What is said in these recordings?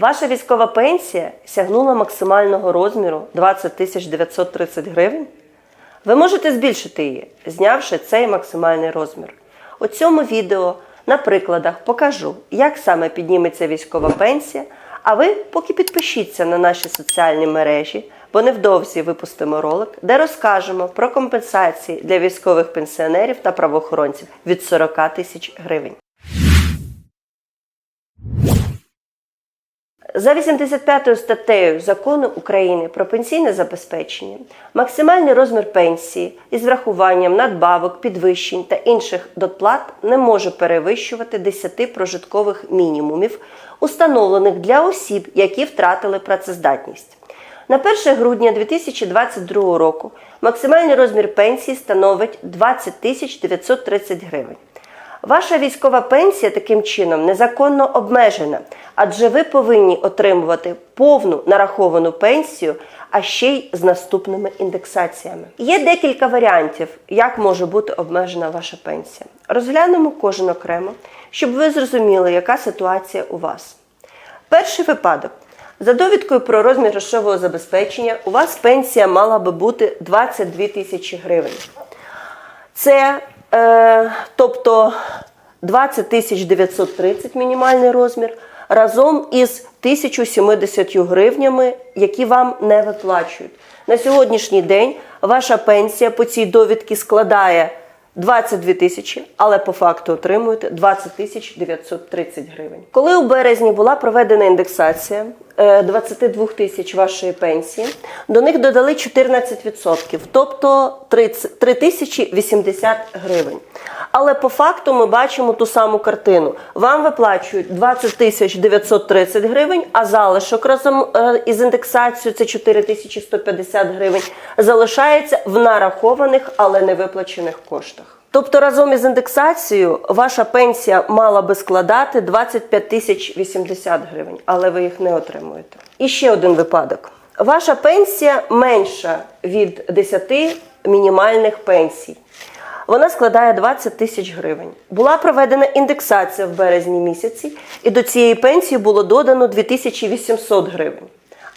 Ваша військова пенсія сягнула максимального розміру 20 тисяч 930 гривень. Ви можете збільшити її, знявши цей максимальний розмір. У цьому відео на прикладах покажу, як саме підніметься військова пенсія. А ви поки підпишіться на наші соціальні мережі, бо невдовзі випустимо ролик, де розкажемо про компенсації для військових пенсіонерів та правоохоронців від 40 тисяч гривень. За 85 статтею закону України про пенсійне забезпечення максимальний розмір пенсії із врахуванням надбавок, підвищень та інших доплат не може перевищувати 10 прожиткових мінімумів, установлених для осіб, які втратили працездатність. На 1 грудня 2022 року максимальний розмір пенсії становить 20 тисяч 930 гривень. Ваша військова пенсія таким чином незаконно обмежена, адже ви повинні отримувати повну нараховану пенсію, а ще й з наступними індексаціями. Є декілька варіантів, як може бути обмежена ваша пенсія. Розглянемо кожен окремо, щоб ви зрозуміли, яка ситуація у вас. Перший випадок. За довідкою про розмір грошового забезпечення у вас пенсія мала би бути 22 тисячі гривень. Це, е, тобто 20 тисяч 930 мінімальний розмір, разом із 1070 гривнями, які вам не виплачують. На сьогоднішній день ваша пенсія по цій довідці складає 22 тисячі, але по факту отримуєте 20 тисяч 930 гривень. Коли у березні була проведена індексація 22 тисяч вашої пенсії, до них додали 14%, тобто 30 3 тисячі 80 гривень. Але по факту ми бачимо ту саму картину. Вам виплачують 20 тисяч 930 гривень, а залишок разом е, із індексацією це 4 тисячі 150 гривень, залишається в нарахованих, але не виплачених коштах. Тобто разом із індексацією ваша пенсія мала би складати 25 тисяч 80 гривень, але ви їх не отримуєте. І ще один випадок. Ваша пенсія менша від 10 мінімальних пенсій. Вона складає 20 тисяч гривень. Була проведена індексація в березні місяці, і до цієї пенсії було додано 2800 гривень.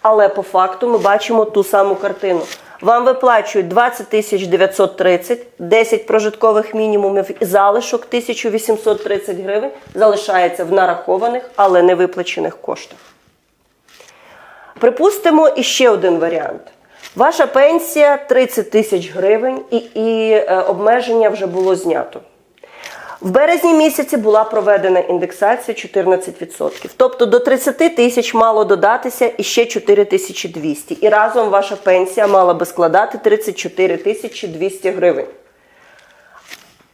Але по факту ми бачимо ту саму картину. Вам виплачують 20 тисяч 930, 10 прожиткових мінімумів і залишок 1830 гривень залишається в нарахованих, але не виплачених коштах. Припустимо іще один варіант. Ваша пенсія 30 тисяч гривень і, і е, обмеження вже було знято. В березні місяці була проведена індексація 14%. Тобто до 30 тисяч мало додатися іще 4200. І разом ваша пенсія мала би складати 34 тисячі 200 гривень.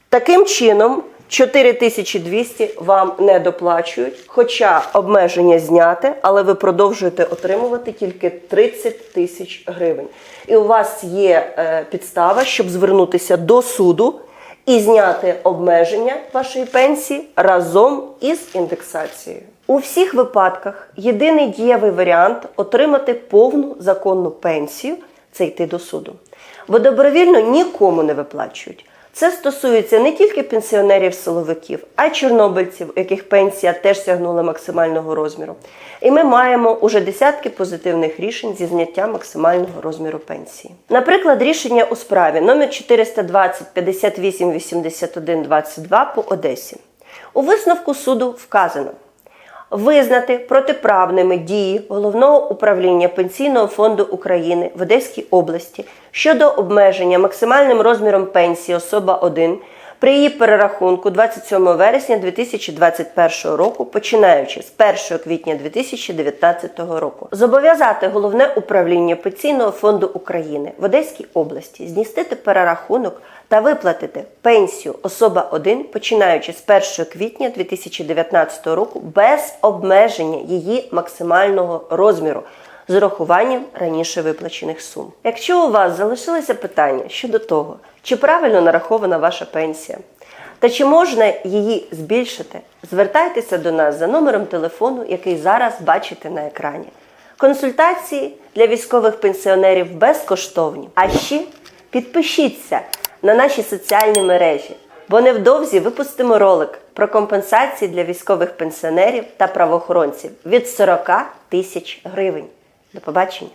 Таким чином, 4200 вам не доплачують, хоча обмеження зняте, але ви продовжуєте отримувати тільки 30 тисяч гривень. І у вас є е, підстава, щоб звернутися до суду і зняти обмеження вашої пенсії разом із індексацією. У всіх випадках єдиний дієвий варіант отримати повну законну пенсію це йти до суду. Бо добровільно нікому не виплачують. Це стосується не тільки пенсіонерів-силовиків, а й чорнобильців, яких пенсія теж сягнула максимального розміру. І ми маємо уже десятки позитивних рішень зі зняття максимального розміру пенсії. Наприклад, рішення у справі номер 420 58 81 22 по Одесі. У висновку суду вказано визнати протиправними дії головного управління Пенсійного фонду України в Одеській області щодо обмеження максимальним розміром пенсії особа 1 при її перерахунку 27 вересня 2021 року, починаючи з 1 квітня 2019 року, зобов'язати головне управління Пенсійного фонду України в Одеській області здійснити перерахунок та виплатити пенсію особа 1, починаючи з 1 квітня 2019 року без обмеження її максимального розміру з урахуванням раніше виплачених сум. Якщо у вас залишилися питання щодо того, чи правильно нарахована ваша пенсія, та чи можна її збільшити, звертайтеся до нас за номером телефону, який зараз бачите на екрані. Консультації для військових пенсіонерів безкоштовні. А ще підпишіться на наші соціальні мережі, бо невдовзі випустимо ролик про компенсації для військових пенсіонерів та правоохоронців від 40 тисяч гривень. До побачення.